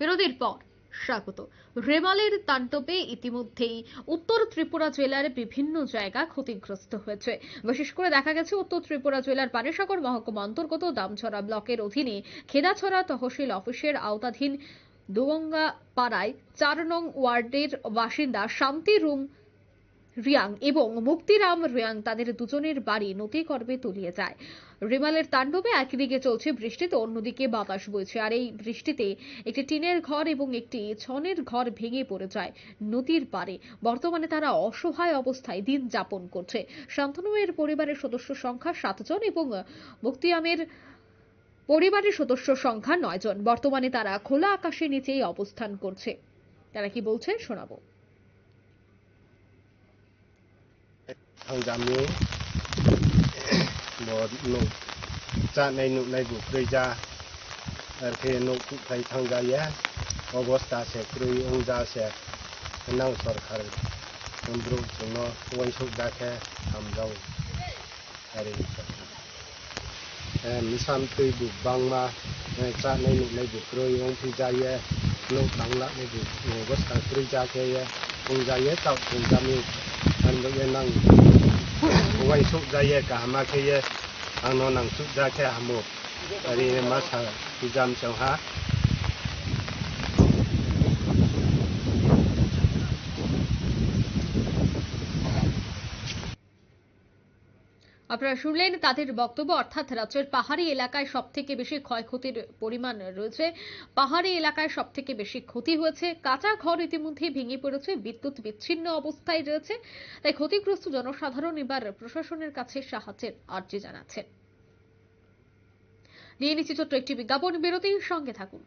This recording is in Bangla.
বিরতির পর স্বাগত। রেমালের তাণ্ডবে ইতিমধ্যেই উত্তর ত্রিপুরা জেলার বিভিন্ন জায়গা ক্ষতিগ্রস্ত হয়েছে। বিশেষ করে দেখা গেছে, উত্তর ত্রিপুরা জেলার পানিসাগর মহকুমা অন্তর্গত দামছড়া ব্লকের অধীনে খেদাছড়া তহসিল অফিসের আওতাধীন দুগঙ্গা পাড়ায় চার নং ওয়ার্ডের বাসিন্দা শান্তি রুম রিয়াং এবং মুক্তিরাম রিয়াং তাদের দুজনের বাড়ি নথিকর্মে তলিয়ে যায়। রিমালের তাণ্ডবে একদিকে চলছে বৃষ্টি, তো অন্যদিকে বাতাস বইছে। আর এই বৃষ্টিতে একটি টিনের ঘর এবং একটি ছনের ঘর ভেঙে পড়ে যায় নদীর পারে বর্তমানে তারা অসহায় অবস্থায় দিন যাপন করছে। শান্তনুয়ের পরিবারের সদস্য সংখ্যা সাতজন এবং মুক্তিয়ামের পরিবারের সদস্য সংখ্যা নয় জন। বর্তমানে তারা খোলা আকাশের নিচেই অবস্থান করছে। তারা কি বলছে শোনাবো। hangami bo no cha nei nu nei bu preja ar ke no ku thai thanga ya obostha se krui ongja se nang sarkar undru chuno wai suk da ke samjau ari misam tui bu bangma cha nei nu nei bu krui ong preja ya lo tang la nei bu obostha krui ja ke ya ongja ya ta ongja mi มันก็ยังนั่ง uai suk jaya ka cái anh nó ang no ra cái hàm ke tại ari ne mas ha tujam chau ha আপনারা শুনলেন তাদের বক্তব্য, অর্থাৎ রাজ্যের পাহাড়ি এলাকায় সব থেকে বেশি ক্ষয়ক্ষতির পরিমাণ রয়েছে। পাহাড়ি এলাকায় সব থেকে বেশি ক্ষতি হয়েছে। কাঁচা ঘর ইতিমধ্যে ভেঙে পড়েছে, বিদ্যুৎ বিচ্ছিন্ন অবস্থায় রয়েছে। তাই ক্ষতিগ্রস্ত জনসাধারণ এবার প্রশাসনের কাছে সাহায্যের আর্জি জানাচ্ছেন নিয়ে নিচ্ছি ছোট্ট একটি বিজ্ঞাপন, বিরতির সঙ্গে থাকুন।